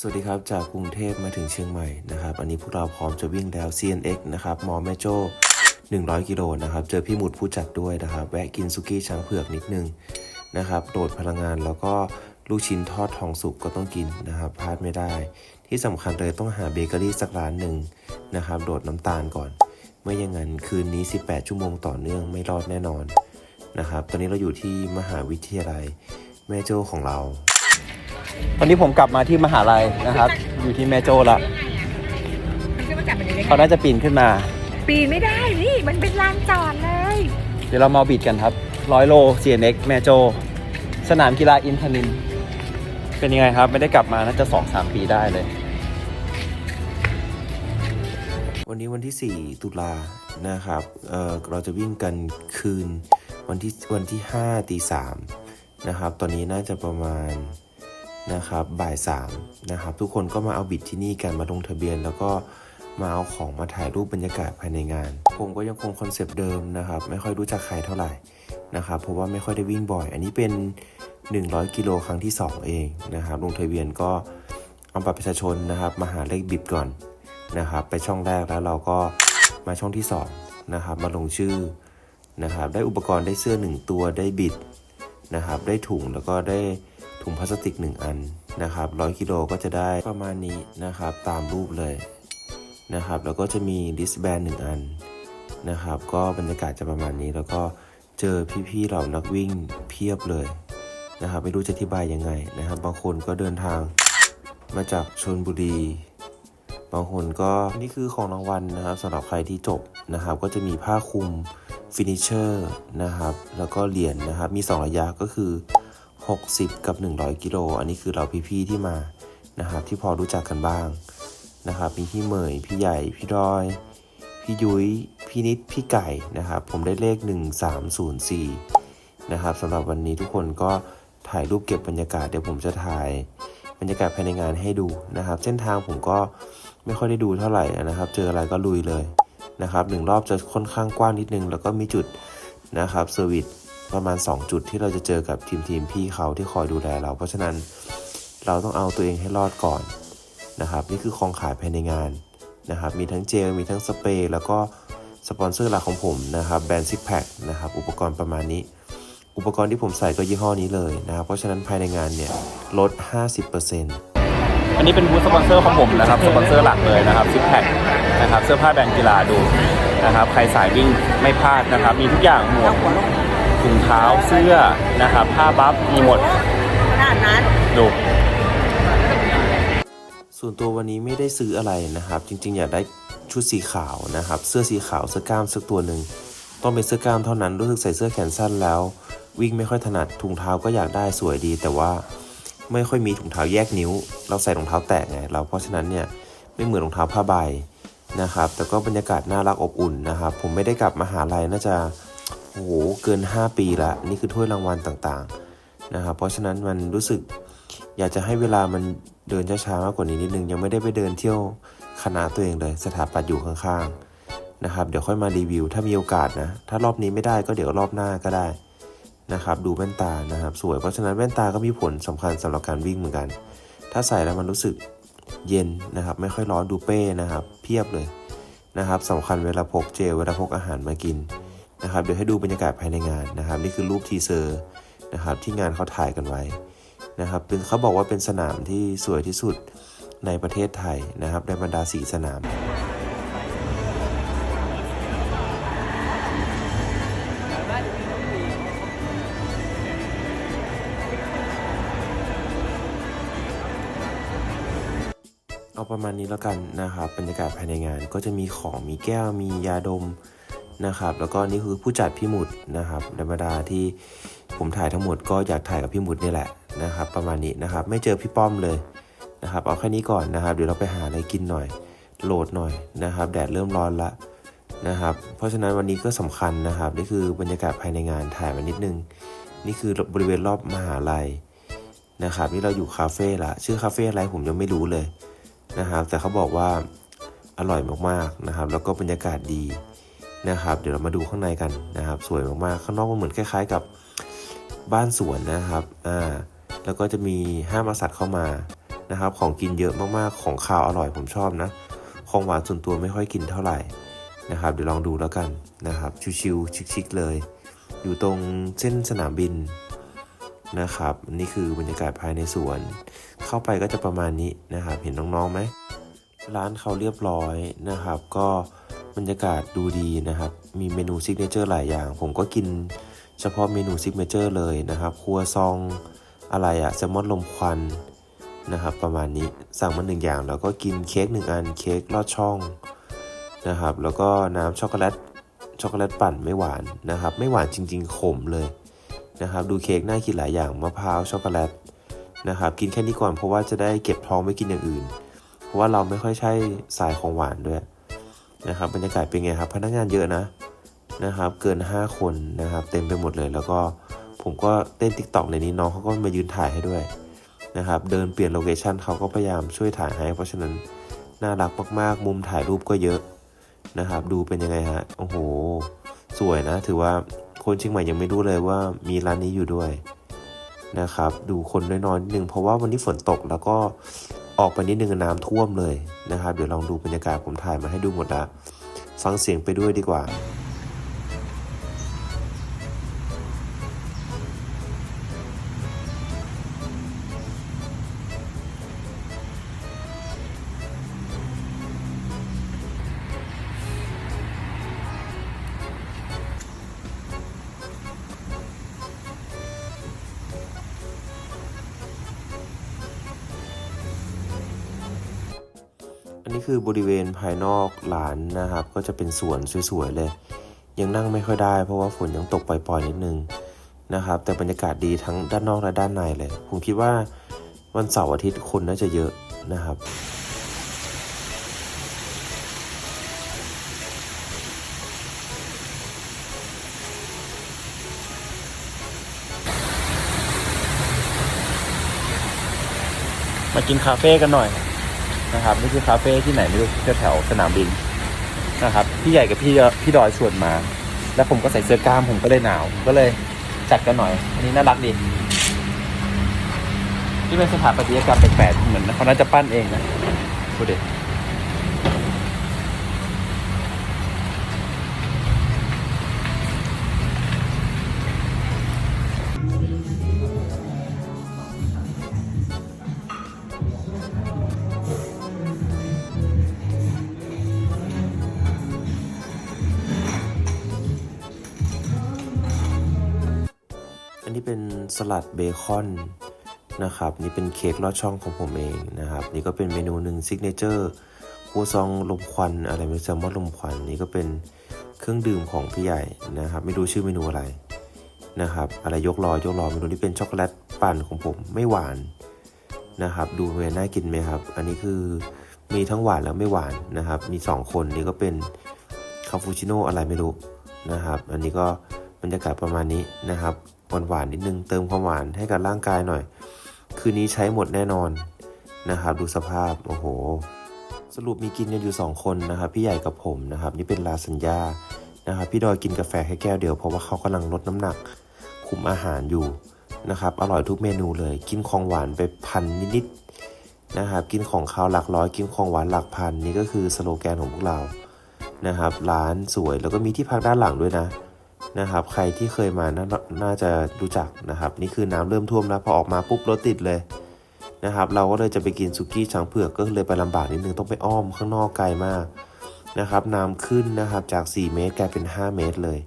สวัสดีครับ จากกรุงเทพมาถึงเชียงใหม่นะครับ อันนี้พวกเราพร้อมจะวิ่งแล้ว CNX นะครับมอแม่โจ้ 100 กิโลนะครับ เจอพี่หมุดผู้จัดด้วยนะครับ แวะกินซุกี้ช้างเผือกนิดนึงนะครับ โดดพลังงานแล้วก็ลูกชิ้นทอดทองสุกก็ต้องกินนะครับ พลาดไม่ได้ ที่สำคัญเลยต้องหาเบเกอรี่สักร้านหนึ่งนะครับ โดดน้ำตาลก่อน ไม่อย่างนั้นคืนนี้ 18 ชั่วโมงต่อเนื่องไม่รอดแน่นอนนะครับ ตอนนี้เราอยู่ที่มหาวิทยาลัยแม่โจ้ของเรา ตอนนี้ผมกลับมาที่มหาลัยนะครับ อยู่ที่แม่โจ้ละมันขึ้นมาจับมันนี้ได้ไงเขาน่าจะปีนขึ้นมา ปีนไม่ได้นี่มันเป็นลานจอดเลย เดี๋ยวเรามาบิดกันครับร้อยโล CNX แม่โจ้สนามกีฬาอินทนิน เป็นยังไงครับ ไม่ได้กลับมาน่าจะ2-3ปีได้เลย วันนี้วันที่ 4 ตุลานะครับเอ่อเราจะวิ่งกันคืนวันที่วันที่5ตีสามนะครับ ตอนนี้น่าจะประมาณ นะครับบ่ายสามนะครับทุกคนก็มาเอาบิดที่นี่กันมาลงทะเบียน แล้วก็มาเอาของมาถ่ายรูปบรรยากาศภายในงาน ผมก็ยังคงคอนเซปต์เดิมนะครับ ไม่ค่อยรู้จักใครเท่าไหร่นะครับเพราะว่าไม่ค่อยได้วิ่งบ่อย อันนี้เป็น 100 กิโลครั้งที่ 2 เองนะครับลงทะเบียนก็เอาบัตรประชาชนนะครับ มาหาเลขบิดก่อนนะครับ ไปช่องแรกแล้วเราก็มาช่องที่2นะครับมาลงชื่อนะครับ ได้อุปกรณ์ได้เสื้อ 1 ตัวได้บิดนะครับ ได้ถุงแล้วก็ได้ ถุงพลาสติก 1 อันนะครับ100กิโลก็จะได้ประมาณนี้นะครับ ตามรูปเลยนะครับ แล้วก็จะมีดิสแบนหนึ่งอันนะครับ ก็บรรยากาศจะประมาณนี้ แล้วก็เจอพี่ๆเรานักวิ่งเพียบเลยนะครับ ไม่รู้จะอธิบายยังไงนะครับ บางคนก็เดินทางมาจากชนบุรี บางคนก็นี่คือของรางวัลนะครับสำหรับใครที่จบนะครับ ก็จะมีผ้าคลุมฟินิเชอร์นะครับ แล้วก็เหรียญนะครับ มี 2 ระยะก็คือ 60 กับ 100 กิโล อันนี้คือเราพี่ๆที่มานะครับที่พอรู้จักกันบ้างนะครับมีพี่เหมย พี่ใหญ่ พี่ดอย พี่ยุ้ย พี่นิด พี่ไก่นะครับผมได้เลข 1304นะครับสำหรับวันนี้ทุกคนก็ถ่ายรูปเก็บบรรยากาศเดี๋ยวผมจะถ่ายบรรยากาศภายในงานให้ดูนะครับ เส้นทางผมก็ไม่ค่อยได้ดูเท่าไหร่นะครับ เจออะไรก็ลุยเลยนะครับหนึ่งรอบจะค่อนข้างกว้างนิดนึง แล้วก็มีจุดนะครับเซอร์วิส ประมาณ 2 จุดที่เราจะเจอกับทีมทีมพี่เขาที่คอยดูแลเรา เพราะฉะนั้นเราต้องเอาตัวเองให้รอดก่อนนะครับ นี่คือของขายภายในงานนะครับ มีทั้งเจล มีทั้งสเปรย์ แล้วก็สปอนเซอร์หลักของผมนะครับแบรนด์ซิกแพคนะครับ อุปกรณ์ประมาณนี้ อุปกรณ์ที่ผมใส่ก็ยี่ห้อนี้เลยนะครับ เพราะฉะนั้นภายในงานเนี่ยลด 50%อันนี้เป็นบูธสปอนเซอร์ของผมนะครับ สปอนเซอร์หลักเลยนะครับซิกแพคนะครับ เสื้อผ้าแบรนด์กีฬาดูนะครับ ใครสายวิ่งไม่พลาดนะครับ มีทุกอย่างหมวก ถุงเท้าเสื้อนะครับผ้าบัฟมีหมดขนาดนั้นดูส่วนตัววันนี้ไม่ได้ซื้ออะไรนะครับ จริงๆ อยากได้ชุดสีขาวนะครับ เสื้อสีขาวเสื้อกล้ามสักตัวหนึ่งต้องเป็นเสื้อกล้ามเท่านั้นรู้สึกใส่เสื้อแขนสั้นแล้ว วิ่งไม่ค่อยถนัดถุงเท้าก็อยากได้สวยดี แต่ว่าไม่ค่อยมีถุงเท้าแยกนิ้ว เราใส่รองเท้าแตะไงเราเพราะฉะนั้นเนี่ยไม่เหมือนรองเท้าผ้าใบนะครับ แต่ก็บรรยากาศน่ารักอบอุ่นนะครับ ผมไม่ได้กลับมาหาลัยน่าจะ โอ้โหเกิน 5 ปีละนี่คือถ้วยรางวัลต่างๆนะครับเพราะฉะนั้นมันรู้สึกอยากจะให้เวลามันเดินช้าๆมากกว่านี้นิดนึง ยังไม่ได้ไปเดินเที่ยวคณะตัวเองเลย สถาปัตย์อยู่ข้างๆนะครับเดี๋ยวค่อยมารีวิว ถ้ามีโอกาสนะ ถ้ารอบนี้ไม่ได้ก็เดี๋ยวรอบหน้าก็ได้นะครับดูแว่นตานะครับสวยเพราะฉะนั้นแว่นตาก็มีผลสำคัญสำหรับการวิ่งเหมือนกัน ถ้าใส่แล้วมันรู้สึกเย็นนะครับไม่ค่อยร้อนดูเป้นะครับเพียบเลยนะครับสำคัญเวลาพกเจลเวลาพกอาหารมากิน นะครับเดี๋ยวให้ดูบรรยากาศภายในงานนะครับ นี่คือรูปทีเซอร์นะครับที่งานเขาถ่ายกันไว้นะครับเป็นเขาบอกว่าเป็นสนามที่สวยที่สุดในประเทศไทยนะครับในบรรดาสีสนามเอาประมาณนี้แล้วกันนะครับบรรยากาศภายในงานก็จะมีของมีแก้วมียาดม นะครับ แล้วก็นี่คือผู้จัดพี่หมุดนะครับธรรมดาที่ผมถ่ายทั้งหมดก็อยากถ่ายกับพี่หมุดนี่แหละนะครับ ประมาณนี้นะครับ ไม่เจอพี่ป้อมเลยนะครับ เอาแค่นี้ก่อนนะครับ เดี๋ยวเราไปหาอะไรกินหน่อย โหลดหน่อยนะครับ แดดเริ่มร้อนละนะครับ เพราะฉะนั้นวันนี้ก็สำคัญนะครับ นี่คือบรรยากาศภายในงานถ่ายมานิดนึง นี่คือบริเวณรอบมหาลัยนะครับ นี่เราอยู่คาเฟ่ละ ชื่อคาเฟ่อะไรผมยังไม่รู้เลยนะครับ แต่เขาบอกว่าอร่อยมากๆนะครับ แล้วก็บรรยากาศดี นะครับ เดี๋ยวเรามาดูข้างในกันนะครับ สวยมากๆ ข้างนอกมันเหมือนคล้าย ๆ กับบ้านสวนนะครับ อ่า แล้วก็จะมีห้ามอาสัตว์เข้ามานะครับ ของกินเยอะมากๆ ของข้าวอร่อยผมชอบนะ ของหวานส่วนตัวไม่ค่อยกินเท่าไหร่นะครับ เดี๋ยวลองดูแล้วกันนะครับ ชิวๆชิคๆเลย อยู่ตรงเส้นสนามบินนะครับ นี่คือบรรยากาศภายในสวน เข้าไปก็จะประมาณนี้นะครับ เห็นน้องๆไหมร้านเขาเรียบร้อยนะครับ ก็ บรรยากาศดูดีนะครับ มีเมนูซิกเนเจอร์หลายอย่าง ผมก็กินเฉพาะเมนูซิกเนเจอร์เลยนะครับ ครัวซองอะไรอะแซลมอนลมควันนะครับ ประมาณนี้สั่งมาหนึ่งอย่าง แล้วก็กินเค้กหนึ่งอันเค้กลอดช่องนะครับ แล้วก็น้ำช็อกโกแลตช็อกโกแลตปั่นไม่หวานนะครับ ไม่หวานจริง ๆ ขมเลยนะครับ ดูเค้กน่ากินหลายอย่างมะพร้าวช็อกโกแลตนะครับ กินแค่นี้ก่อนเพราะว่าจะได้เก็บท้องไม่กินอย่างอื่น เพราะว่าเราไม่ค่อยใช่สายของหวานด้วย นะครับบรรยากาศเป็นไงครับ พนักงานเยอะนะนะครับ เกิน 5 คนนะครับ เต็มไปหมดเลย แล้วก็ผมก็เต้น t ิ k t o k ในนี้น้องเขาก็มายืนถ่ายให้ด้วยนะครับ เดินเปลี่ยนโลเคชันเขาก็พยายามช่วยถ่ายให้ เพราะฉะนั้นน่ารักมากๆ มุมถ่ายรูปก็เยอะนะครับ ดูเป็นยังไงฮะ โอ้โห สวยนะ ถือว่าคนเชียงใหม่ยังไม่รู้เลยว่ามีร้านนี้อยู่ด้วยนะครับ ดูคนน้อยๆนิดนึงเพราะว่าวันนี้ฝนตกแล้วก็ ออกไปนิดนึงน้ำท่วมเลยนะครับ เดี๋ยวลองดูบรรยากาศผมถ่ายมาให้ดูหมดละฟังเสียงไปด้วยดีกว่า อันนี้คือบริเวณภายนอกร้านนะครับ ก็จะเป็นสวนสวยๆเลย ยังนั่งไม่ค่อยได้เพราะว่าฝนยังตกปล่อยๆนิดนึงนะครับ แต่บรรยากาศดีทั้งด้านนอกและด้านในเลย ผมคิดว่าวันเสาร์อาทิตย์คนน่าจะเยอะนะครับมากินคาเฟ่กันหน่อย นะครับนี่คือคาเฟ่ที่ไหนไม่รู้แถวสนามบินนะครับพี่ใหญ่กับพี่พี่ดอยชวนมา แล้วผมก็ใส่เสื้อกล้ามผมก็เลยหนาว ก็เลยจัดกันหน่อย อันนี้น่ารักดีที่เป็นสถาปัตยกรรมแปลกๆเหมือนเขาน่าจะปั้นเองนะดูดิ เป็นสลัดเบคอนนะครับนี่เป็นเค้กลอดช่องของผมเองนะครับ นี่ก็เป็นเมนูหนึ่งซิกเนเจอร์ครัวซองลมควันอะไรไม่แซลมอนลมควันนี่ก็เป็นเครื่องดื่มของพี่ใหญ่นะครับ ไม่รู้ชื่อเมนูอะไรนะครับอะไรยกลอยยกลอยเมนูนี้เป็นช็อกโกแลตปั่นของผมไม่หวานนะครับ ดูเวน่ากินไหมครับ อันนี้คือมีทั้งหวานและไม่หวานนะครับ มี 2 คนนี่ก็เป็นคาปูชิโน่อะไรไม่รู้นะครับ อันนี้ก็บรรยากาศประมาณนี้นะครับ หวานหวานๆนิดนึง เติมความหวานให้กับร่างกายหน่อย คืนนี้ใช้หมดแน่นอนนะครับ ดูสภาพโอ้โห สรุปมีกินกันอยู่ 2 คนนะครับ พี่ใหญ่กับผมนะครับ นี่เป็นลาสัญญานะครับพี่ดอยกินกาแฟแค่แก้วเดียวเพราะว่าเขากำลังลดน้ำหนัก คุมอาหารอยู่นะครับ อร่อยทุกเมนูเลย กินของหวานไปพันนิดๆนะครับ กินของคาวหลักร้อย กินของหวานหลักพันนี่ก็คือสโลแกนของพวกเรานะครับ ร้านสวยแล้วก็มีที่พักด้านหลังด้วยนะ นะครับ ใครที่เคยมานาน่าจะรู้จักนะครับ นี่คือน้ำเริ่มท่วมแล้วพอออกมาปุ๊บรถติดเลยนะครับ เราก็เลยจะไปกินสุกี้ช้างเผือกก็เลยไปลำบากนิดนึงต้องไปอ้อมข้างนอกไกลมากนะครับ น้ำขึ้นนะครับจาก 4 เมตรกลายเป็น 5 เมตรเลย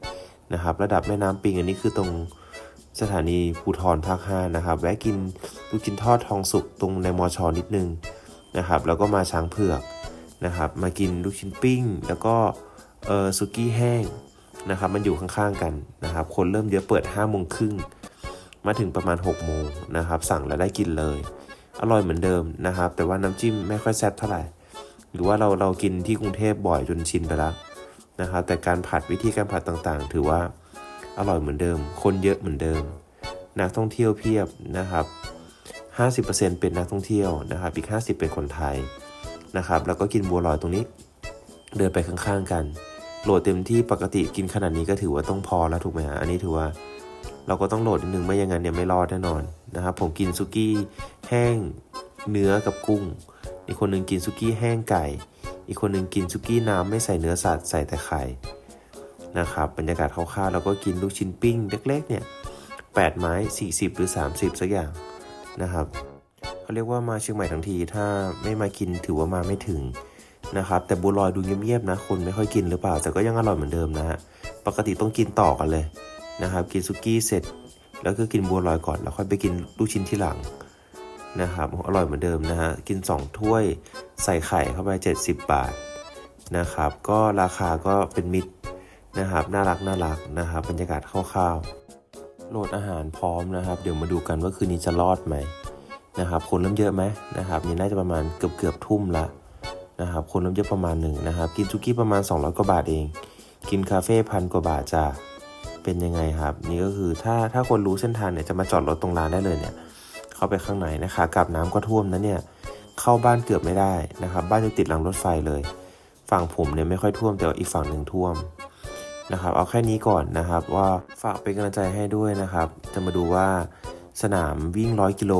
นะครับ ระดับแม่น้ำปิงอันนี้คือตรงสถานีภูทรภาค5นะครับแวะกินลูกชิ้นทอดทองสุกตรงในมอชอนิดนึงนะครับ แล้วก็มาช้างเผือกนะครับ มากินลูกชิ้นปิ้ง แล้วก็เออสุกี้แห้ง นะครับมันอยู่ข้างๆกันนะครับ คนเริ่มเยอะเปิด5้าโมงครึ่งมาถึงประมาณ6กโมงนะครับ สั่งแล้วได้กินเลย อร่อยเหมือนเดิมนะครับ แต่ว่าน้ำจิ้มไม่ค่อยแซ่บเท่าไหร่ หรือว่าเราเรากินที่กรุงเทพบ่อยจนชินไปแล้วนะครับ แต่การผัดวิธีการผัดต่างๆ ถือว่าอร่อยเหมือนเดิม คนเยอะเหมือนเดิม นักท่องเที่ยวเพียบนะครับ 50%เป็นนักท่องเที่ยวนะครับ อีก 50 เป็นคนไทยนะครับ แล้วก็กินบัวลอยตรงนี้ เดินไปข้างๆกัน โหลดเต็มที่ปกติกินขนาดนี้ก็ถือว่าต้องพอแล้วถูกไหมฮะอันนี้ถือว่าเราก็ต้องโหลดนิดนึงไม่อย่างนั้นเนี่ยไม่รอดแน่นอนนะครับผมกินซุกี้แห้งเนื้อกับกุ้ง อีกคนหนึ่งกินซุกี้แห้งไก่ อีกคนหนึ่งกินซุกี้น้ำไม่ใส่เนื้อสัตว์ใส่แต่ไข่นะครับบรรยากาศคร่าวๆแล้วก็กินลูกชิ้นปิ้งเล็กๆเนี่ย8ไม้ 40 หรือ 30 สักอย่างนะครับเขาเรียกว่ามาเชียงใหม่ทั้งทีถ้าไม่มากินถือว่ามาไม่ถึง นะครับแต่บัวลอยดูเงียบๆนะคนไม่ค่อยกินหรือเปล่า แต่ก็ยังอร่อยเหมือนเดิมนะฮะปกติต้องกินต่อกันเลยนะครับ กินซุกี้เสร็จ แล้วก็กินบัวลอยก่อนแล้วค่อยไปกินลูกชิ้นที่หลังนะครับอร่อยเหมือนเดิมนะฮะกิน 2 ถ้วยใส่ไข่เข้าไป 70 บาทนะครับ ก็ราคาก็เป็นมิตรนะครับน่ารักน่ารักนะครับบรรยากาศคร่าวๆโหลดอาหารพร้อมนะครับ เดี๋ยวมาดูกันว่าคืนนี้จะรอดไหมนะครับคนเริ่มเยอะไหมนะครับนี่น่าจะประมาณเกือบเกือบทุ่มละ นะครับคนเริ่มเยอะประมาณหนึ่งนะครับกินซุกี้ประมาณ 200 กว่าบาทเอง กินคาเฟ่พันกว่าบาทจ้าเป็นยังไงครับ นี่ก็คือถ้าถ้าคนรู้เส้นทางเนี่ยจะมาจอดรถตรงร้านได้เลยเนี่ย เข้าไปข้างในนะคะกับน้ำก็ท่วมนะเนี่ยเข้าบ้านเกือบไม่ได้นะครับ บ้านอยู่ติดรางรถไฟเลย ฝั่งผมเนี่ยไม่ค่อยท่วมแต่ว่าอีกฝั่งหนึ่งท่วมนะครับ เอาแค่นี้ก่อนนะครับ ว่าฝากเป็นกำลังใจให้ด้วยนะครับ จะมาดูว่าสนามวิ่งร้อยกิโล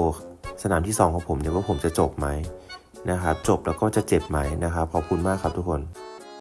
สนามที่สองของผมเนี่ยว่าผมจะจบไหม นะครับ จบแล้วก็จะเจ็บไหมนะครับ ขอบคุณมากครับทุกคน